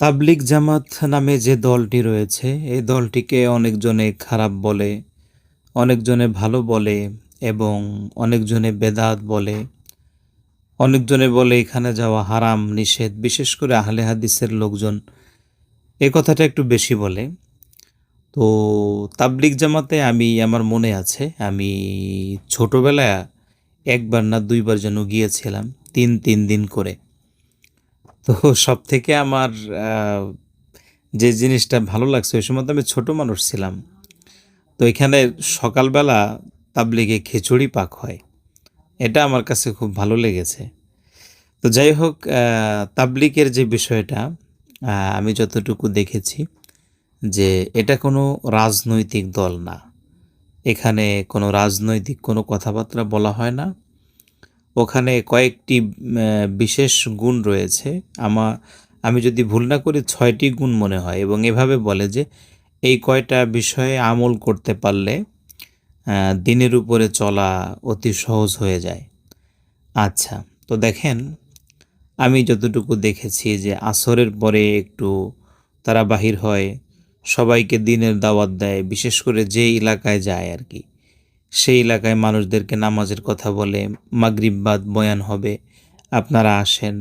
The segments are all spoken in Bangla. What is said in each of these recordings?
তাবলিগ জামাত নামে যে দলটি রয়েছে, এই দলটিকে অনেকজনে খারাপ বলে, অনেকজনে ভালো বলে এবং অনেকজনে বেদাত বলে। অনেকজনে বলে এখানে যাওয়া হারাম, নিষেধ, বিশেষ করে আহলে হাদিসের লোকজন। এই কথাটা একটু বেশি বলে। তো তাবলিগ জামাতে আমি, আমার মনে আছে, আমি ছোটোবেলায় একবার না দুইবার যেন গিয়েছিলাম, তিন তিন দিন করে। তো সব থেকে আমার যে জিনিসটা ভালো লাগছে, ওই সময় তো আমি ছোটো মানুষ ছিলাম। তো এখানে সকালবেলা তাবলিগে খিচুড়ি পাক হয়। এটা আমার কাছে খুব ভালো লেগেছে। তো যাই হোক তাবলিকের যে বিষয়টা আমি যতটুকু দেখেছি যে এটা কোনো রাজনৈতিক দল না। এখানে কোনো রাজনৈতিক কোনো কথাবার্তা বলা হয় না। ওখানে কয়েকটি বিশেষ গুণ রয়েছে। আমা, আমি যদি ভুল না করি, ছয়টি গুণ মনে হয় এবং এভাবে বলে যে, এই কয়টা বিষয়ে আমল করতে পারলে দিনের উপরে চলা অতি সহজ হয়ে যায়। আচ্ছা তো দেখেন, আমি যতটুকু দেখেছি যে, আসরের পরে একটু তারা বাহির হয়, সবাইকে দিনের দাওয়াত দেয়, বিশেষ করে যে এলাকায় যায় আর কি। সেই এলাকায় মানুষদেরকে নামাজের কথা বলে মাগরিববাদ বয়ান হবে। আপনারা আসেন।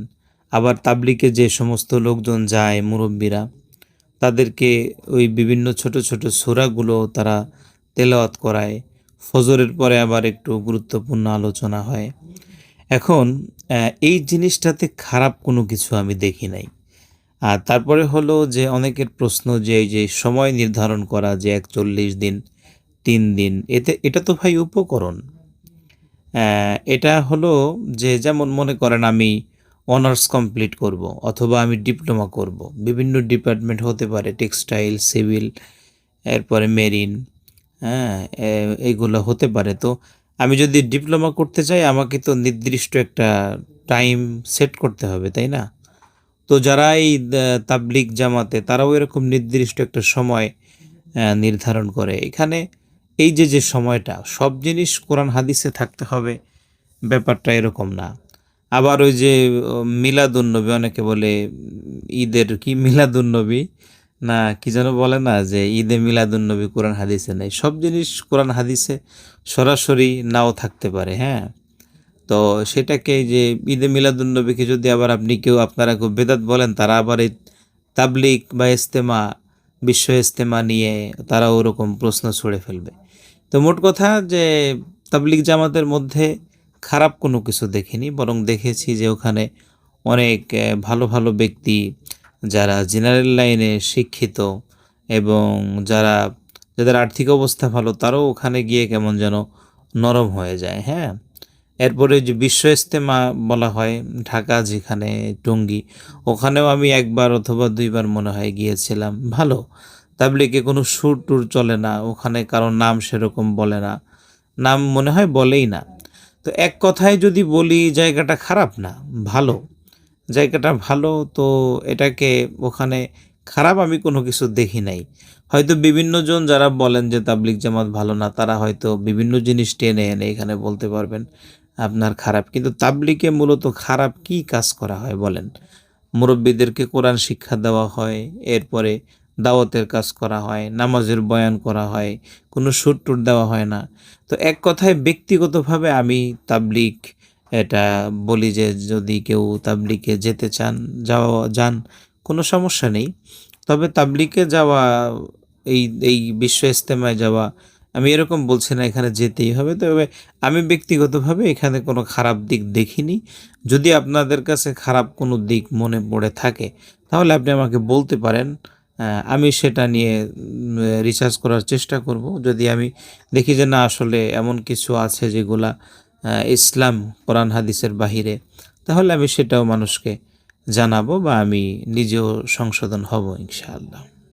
আবার তাবলিকে যে সমস্ত লোকজন যায়, মুরব্বীরা, তাদেরকে ওই বিভিন্ন ছোট ছোট সূরাগুলো তারা তেলাওয়াত করায়। ফজরের পরে আবার একটু গুরুত্বপূর্ণ আলোচনা হয়। এখন এই জিনিসটাতে খারাপ কোনো কিছু আমি দেখি নাই। আর তারপরে হলো যে অনেকের প্রশ্ন যে এই যে সময় নির্ধারণ করা যে একচল্লিশ দিন তিন দিন। এতে এটা তো ভাই উপকরণ। এটা হলো যে যেমন মনে করেন আমি অনার্স কমপ্লিট করব অথবা আমি ডিপ্লোমা করব। বিভিন্ন ডিপার্টমেন্ট হতে পারে টেক্সটাইল সিভিল এরপরে মেরিন হ্যাঁ এইগুলো হতে পারে। তো আমি যদি ডিপ্লোমা করতে চাই আমাকে তো নির্দিষ্ট একটা টাইম সেট করতে হবে তাই না? তো যারা এই আহ, তাবলিগ জামাতে তারাও এরকম নির্দিষ্ট একটা সময় নির্ধারণ করে। এখানে এই যে যে সময়টা, সব জিনিস কোরআন হাদিসে থাকতে হবে। ব্যাপারটা এরকম না। আবার ওই যে, মিলাদুন্নবী, অনেকে বলে, ঈদের কি মিলাদুন্নবী? না, কি যেন বলে না যে, ঈদে মিলাদুন্নবী কোরআন হাদিসে নেই। সব জিনিস কোরআন হাদিসে সরাসরি নাও থাকতে পারে হ্যাঁ? তো সেটাকে যে, ঈদে মিলাদুন্নবীকে যদি আবার আপনি কেউ, আপনারা কেউ বেদাত বলেন, তারা আবার এই তাবলিক বা ইস্তেমা বিশ্ব ইজতেমা নিয়ে তারা ওরকম প্রশ্ন ছুড়ে ফেলবে। তো মোট কথা যে তাবলিক জামাতের মধ্যে খারাপ কোনো কিছু দেখিনি, বরং দেখেছি যে ওখানে অনেক ভালো ভালো ব্যক্তি যারা জেনারেল লাইনে শিক্ষিত এবং যারা, যাদের আর্থিক অবস্থা ভালো, তারাও ওখানে গিয়ে কেমন যেন নরম হয়ে যায় হ্যাঁ? এরপরে যে বিশ্ব ইস্তেমা বলা হয়, ঢাকা যেখানে টঙ্গী, ওখানেও আমি একবার অথবা দুইবার মনে হয় গিয়েছিলাম। ভালো। তাবলিকে কোনো সুর টুর চলে না, ওখানে কারও নাম সেরকম বলে না। নাম মনে হয় বলেই না। তো এক কথায় যদি বলি, জায়গাটা খারাপ না, ভালো। জায়গাটা ভালো তো এটাকে ওখানে খারাপ আমি কোনো কিছু দেখি নাই। হয়তো বিভিন্নজন যারা বলেন যে তাবলিগ জামাত ভালো না, তারা হয়তো বিভিন্ন জিনিস টেনে এনে এখানে বলতে পারবেন। আপনার খারাপ। কিন্তু তাবলিগে মূলত খারাপ কি কাজ করা হয় বলেন? মুরব্বীদেরকে কোরআন শিক্ষা দেওয়া হয়, এরপরে দাওয়াতের কাজ করা হয়, নামাজের বয়ান করা হয়, কোনো সুর টুর দেওয়া হয় না। তো এক কথায় ব্যক্তিগতভাবে আমি তাবলিগ, এটা বলি যে যদি কেউ তাবলিগে যেতে চান, যাওয়া, যান, কোনো সমস্যা নেই। তবে তাবলিগে যাওয়া, এই এই বিশ্ব ইস্তেমায় যাওয়া আমি এরকম বলছি না, এখানে যেতেই হবে। তবে আমি ব্যক্তিগতভাবে এখানে কোনো খারাপ দিক দেখিনি। যদি আপনাদের কাছে খারাপ কোনো দিক মনে পড়ে থাকে, তাহলে আপনি আমাকে বলতে পারেন। আমি সেটা নিয়ে রিসার্চ করার চেষ্টা করব। যদি আমি দেখি যে না, আসলে এমন কিছু আছে যেগুলা ইসলাম, কোরআন, হাদিসের বাহিরে, তাহলে আমি সেটাও মানুষকে জানাব বা আমি নিজেও সংশোধন হব, ইনশাআল্লাহ।